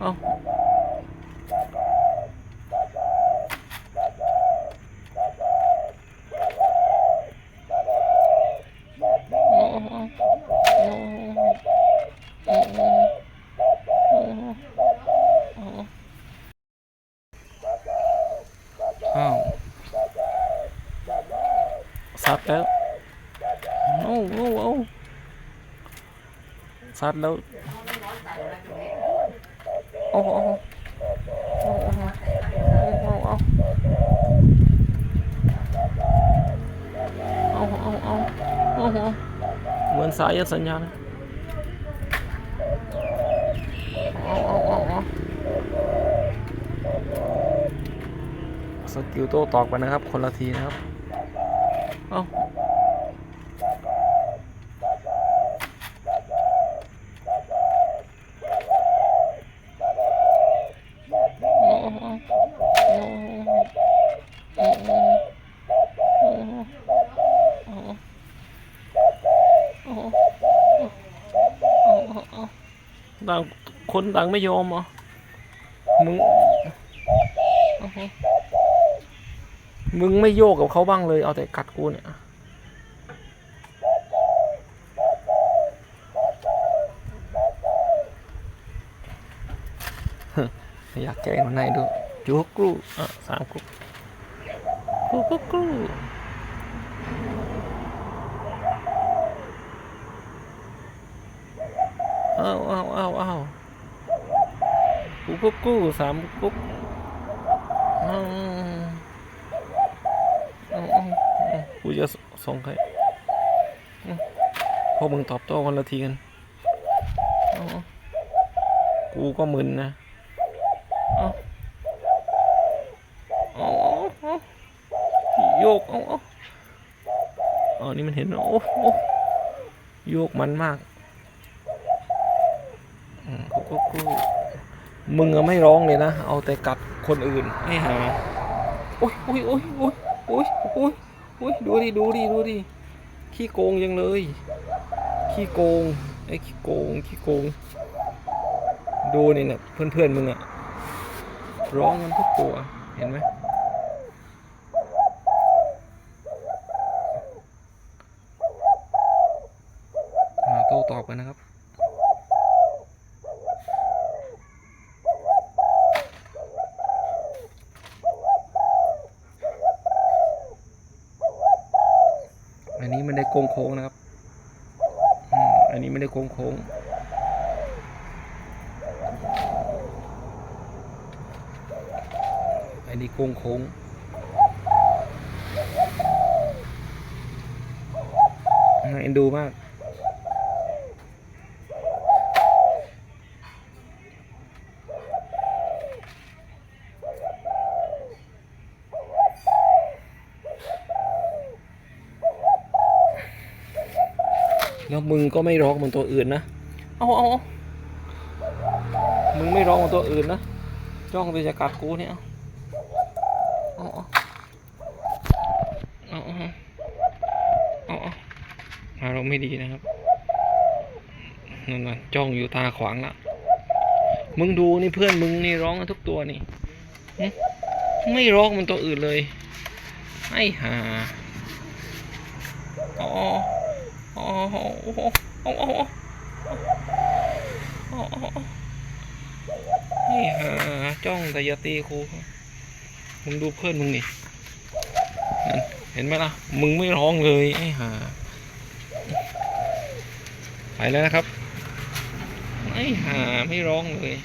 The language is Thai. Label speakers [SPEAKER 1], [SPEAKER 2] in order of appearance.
[SPEAKER 1] เอาอ้าวซัดแล้ว โอ้โอ้โอ้โอ้โหโอ้โหโอ้โหโอ้โหเอาเอาเอาโอ้โหเหมือนสายสัญญาณเอาเอาเอาเอาสกิลโต้ตอกไปนะครับ คนละทีนะครับ เอา ต่างคนต่างไม่ยอมเหรอมึงโอ้โหมึงไม่โยกกับเขาบ้างเลย เอาแต่กัดกูเนี่ยอยากแกล้งมันไหนดูจูกรูอะสามกรูกรูกรูกรู อ้าวอ้าวอ้าวอ้าวกูกรูกรูสามกรูอ้าวอ้าวอ้าวอ้าวกูจะส่งใครพวกมึงตอบโต้คนละทีกันกูก็มึนนะเอาเอาเอาโยกเอาเอาอ๋อนี่มันเห็นโอ้โอ้โยกมันมาก กูกูมึงอะไม่ร้องเลยนะ เอาแต่กัดคนอื่นให้หาโอ้ยโอ้ยโอ้ยโอ้ยโอ้ยโอ้ยโอ้ยดูดิดูดิดูดิขี้โกงยังเลย ขี้โกงไอ้ขี้โกงขี้โกง ดูนี่นะเพื่อนๆมึงอะร้องกันทุกตัวเห็นไหมมาโต้ตอบกันนะครับ อันนี้ไม่ได้ โค้งโค้งนะครับอันนี้ไม่ได้โค้งโค้งอันนี้โค้งโค้งน่าเอ็นดูมาก แล้วมึงก็ไม่ร้องเหมือนตัวอื่นนะเอาเอาเอามึงไม่ร้องเหมือนตัวอื่นนะ จ้องไปจะกัดกูเนี่ยเอาเอาเอาเอาเอาเอาอารมณ์ไม่ดีนะครับนั่นน่ะจ้องอยู่ตาขวางละมึงดูนี่เพื่อนมึงนี่ร้องกันทุกตัวนี่หึไม่ร้องเหมันตัวอื่นเลย ไอ้ห่าอ๋อ อ๋ออ๋ออ๋ออ๋ออ๋อไอ้ห่าจ้องแต่อย่าตีครูมึงดูเพื่อนมึงนี่เห็นไหมล่ะ มึงไม่ร้องเลยไอ้ห่าไปแล้วนะครับ ไอ้ห่าไม่ร้องเลย